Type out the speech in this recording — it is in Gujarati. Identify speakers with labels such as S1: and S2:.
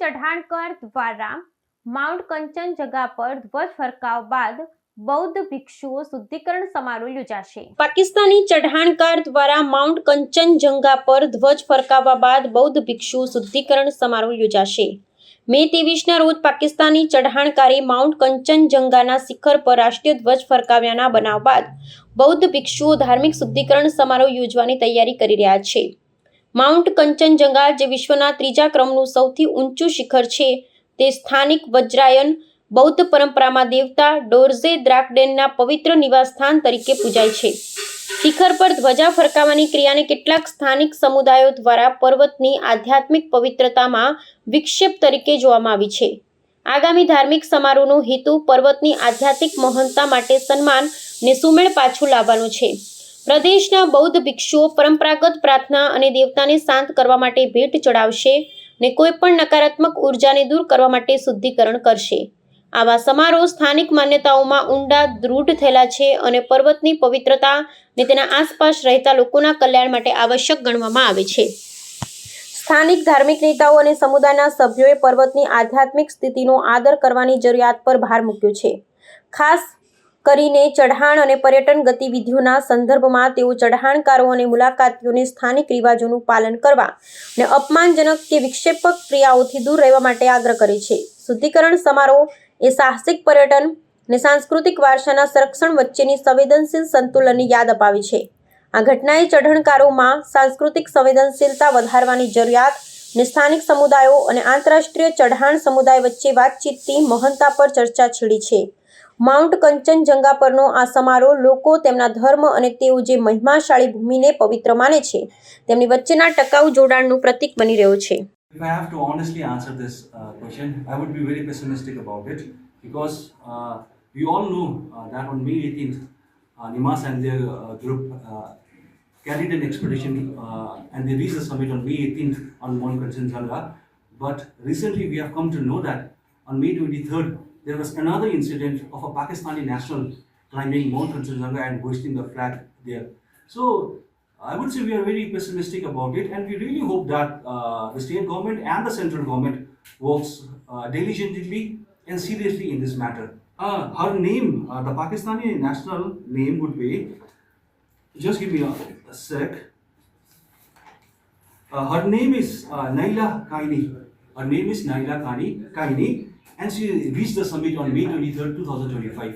S1: ચઢાણકર દ્વારા માઉન્ટ કંચનજંગા પર ધ્વજ ફરકાવ બાદ બૌદ્ધ ભિક્ષુઓ શુદ્ધિકરણ સમારોહ યોજાશે. પાકિસ્તાની ચઢાણકાર દ્વારા માઉન્ટ કંચનજંગા પર ધ્વજ ફરકાવવા બાદ બૌદ્ધ ભિક્ષુ શુદ્ધિકરણ સમારોહ યોજાશે. મે ત્રેવીસના રોજ પાકિસ્તાની ચઢાણકારી માઉન્ટ કંચનજંગાના શિખર પર રાષ્ટ્રીય ધ્વજ ફરકાવ્યાના બનાવ બાદ બૌદ્ધ ભિક્ષુઓ ધાર્મિક શુદ્ધિકરણ સમારોહ યોજવાની તૈયારી કરી રહ્યા છે. માઉન્ટ કંચનજંગા જે વિશ્વના ત્રીજા ક્રમનું સૌથી ઊંચું શિખર છે, તે સ્થાનિક વજ્રાયન બૌદ્ધ પરંપરામાં દેવતા ડોર્ઝે દ્રાકડેનના પવિત્ર નિવાસસ્થાન તરીકે પૂજાય છે. શિખર પર ધ્વજા ફરકાવવાની ક્રિયાને કેટલાક સ્થાનિક સમુદાયો દ્વારા પર્વતની આધ્યાત્મિક પવિત્રતામાં વિક્ષેપ તરીકે જોવામાં આવી છે. આગામી ધાર્મિક સમારોહનો હેતુ પર્વતની આધ્યાત્મિક મહાનતા માટે સન્માન ને સુમેળ પાછું લાવવાનો છે. પ્રદેશના બૌદ્ધ ભિક્ષુઓ પરંપરાગત પ્રાર્થના અને દેવતાને શાંત કરવા માટે ભેટ ચડાવશે ને કોઈ પણ નકારાત્મક ઉર્જાને દૂર કરવા માટે શુદ્ધિકરણ કરશે. આવા સમારોહ સ્થાનિક માન્યતાઓમાં ઊંડા, દૃઢ થયેલા છે અને પર્વતની પવિત્રતા ને તેના આસપાસ રહેતા લોકોના કલ્યાણ માટે આવશ્યક ગણવામાં આવે છે. સ્થાનિક ધાર્મિક નેતાઓ અને સમુદાયના સભ્યોએ પર્વતની આધ્યાત્મિક સ્થિતિનો આદર કરવાની જરૂરિયાત પર ભાર મૂક્યો છે. ખાસ કરીને ચઢાણ અને પર્યટન ગતિવિધિઓના સંદર્ભમાં તેઓ ચઢાણકારો અને મુલાકાતીઓને સ્થાનિક રિવાજોનું પાલન કરવા અને અપમાનજનક કે વિક્ષેપક ક્રિયાઓથી દૂર રહેવા માટે આગ્રહ કરે છે. શુદ્ધિકરણ સમારોહ એ સાહસિક પર્યટન અને સાંસ્કૃતિક વારસાના સંરક્ષણ વચ્ચેની સંવેદનશીલ સંતુલનની યાદ અપાવી છે. આ ઘટનાએ ચઢણકારોમાં સાંસ્કૃતિક સંવેદનશીલતા વધારવાની જરૂરિયાત અને સ્થાનિક સમુદાયો અને આંતરરાષ્ટ્રીય ચઢાણ સમુદાય વચ્ચે વાતચીતની મહંતા પર ચર્ચા છેડી છે. માઉન્ટ કંચનજંગા પરનો આ સમારોહ લોકો તેમના ધર્મ અને તેઓ જે મહિમાશાળી ભૂમિને પવિત્ર માને છે તેમની વચ્ચેના ટકાઉ જોડાણનું પ્રતીક બની રહ્યો છે
S2: If I have to honestly answer this uh, question, I would be very pessimistic about it because uh, we all know uh, that on May 18th, uh, Nimas and their uh, group uh, carried an expedition uh, and they reached the summit on May 18th on Mount Kanchenjunga. But recently, we have come to know that on May 23rd, there was another incident of a Pakistani national climbing Mount Kanchenjunga and hoisting the flag there. So I would say we are very pessimistic about it, and we really hope that uh, the state government and the central government works uh, diligently and seriously in this matter. Uh, her name, uh, the Pakistani national name would be. Just give me a, a sec. Uh, her name is uh, Naila Kaini. Her name is Naila Kani, Kaini, and she reached the summit on May 23rd, 2025.